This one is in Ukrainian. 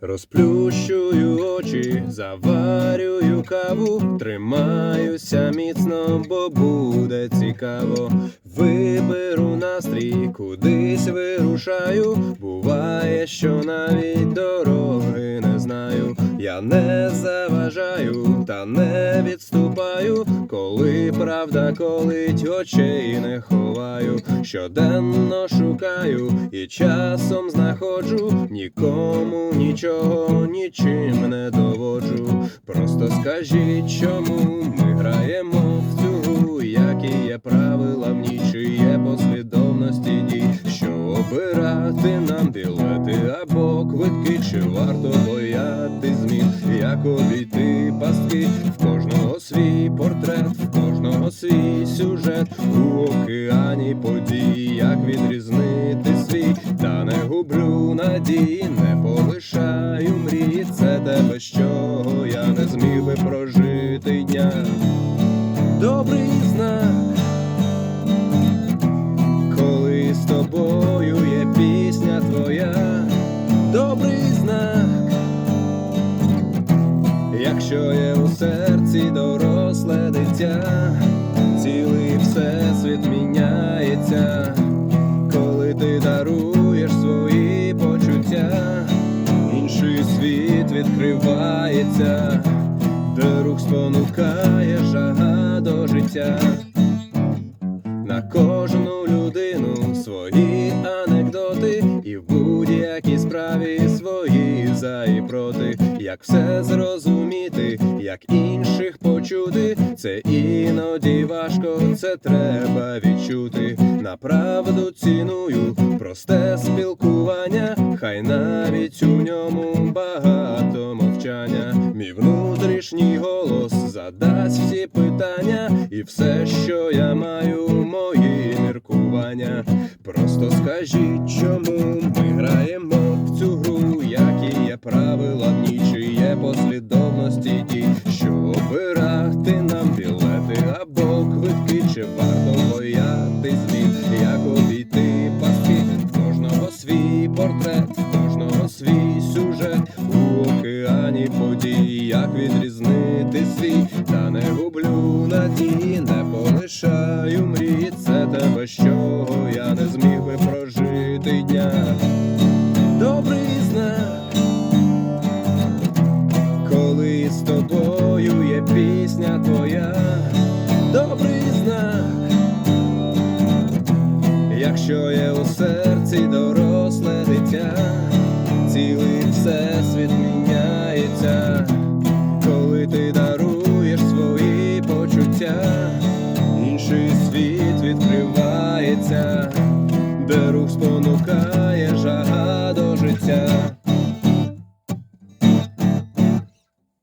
Розплющую очі, заварюю каву, тримаюся міцно, бо буде цікаво. Виберу настрій, кудись вирушаю. Буває, що навіть дороги не знаю. Я не заважаю та не відступаю, коли правда колить очей не ховаю. Щоденно шукаю і часом знаходжу, нікому нічого нічим не доводжу. Просто скажіть, чому ми граємо обирати нам білети або квитки, чи варто бояти змін, як обійти пастки, в кожного свій портрет, в кожного свій сюжет. У океані подій, як відрізнити свій, та не гублю надії, не полишаю мрії, дитя, цілий всесвіт міняється, коли ти даруєш свої почуття, інший світ відкривається, де рух спонукає жага до життя. На кожну за і проти. Як все зрозуміти, як інших почути, це іноді важко, це треба відчути. Направду ціную просте спілкування, хай навіть у ньому багато мовчання. Мій внутрішній голос задасть всі питання, і все, що я маю, мої міркування. Просто скажіть, чому ми граємо правила ній, послідовності дій, що обирати нам білети або квитки, чи варто бояти змін, як обійти пастки, в кожного свій портрет, в кожного свій сюжет. У океані подій, як відрізнити свій, та не гублю надії, не полишаю мрії, це те, без чого я не зміг би прожити дня. З тобою є пісня твоя, добрий знак, якщо є у серці доросле дитя, цілий всесвіт міняється,